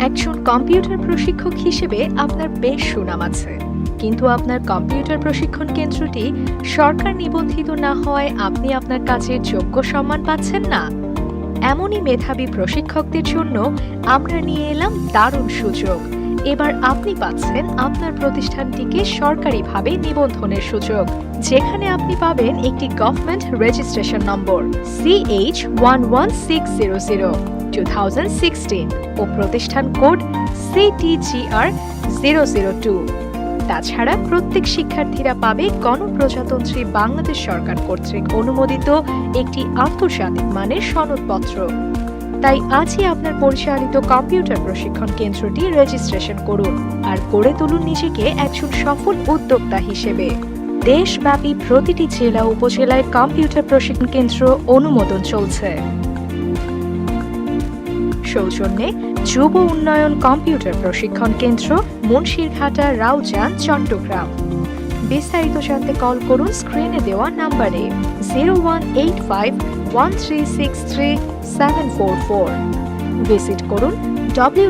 একজন কম্পিউটার প্রশিক্ষক হিসেবে আপনার বেশ সুনাম আছে। কিন্তু আপনার কম্পিউটার প্রশিক্ষণ কেন্দ্রটি সরকার নিবন্ধিত না হওয়ায় আপনি আপনার কাজের যোগ্য সম্মান পাচ্ছেন না। এমনই মেধাবী প্রশিক্ষকদের জন্য আমরা নিয়ে এলাম দারুণ সুযোগ। এবার আপনি পাচ্ছেন আপনার প্রতিষ্ঠানটিকে সরকারিভাবে নিবন্ধনের সুযোগ। যেখানে আপনি পাবেন একটি government registration number CH one one six zero zero two thousand sixteen ও প্রতিষ্ঠান code CTGR zero zero two তাছাড়া প্রত্যেক শিক্ষার্থীরা পাবে গণপ্রজাতন্ত্রী বাংলাদেশ সরকার কর্তৃক অনুমোদিত একটি আন্তর্জাতিক মানের সনদপত্র। তাই আজই আপনার পরিচালিত কম্পিউটার প্রশিক্ষণ কেন্দ্রটি রেজিস্ট্রেশন করুন আর গড়ে তুলুন নিজেকে একজন সফল উদ্যোক্তা হিসেবে। দেশব্যাপী প্রতিটি জেলা উপজেলায় কম্পিউটার প্রশিক্ষণ কেন্দ্র অনুমোদন চলছে। সৌজন্যে যুব উন্নয়ন কম্পিউটার প্রশিক্ষণ কেন্দ্র মুন্সিরঘাটা রাউজান, চট্টগ্রাম। বিস্তারিত জানতে কল করুন স্ক্রিনে দেওয়া নাম্বারে zero one eight five one three six three seven four four visit করুন ডাব্লিউ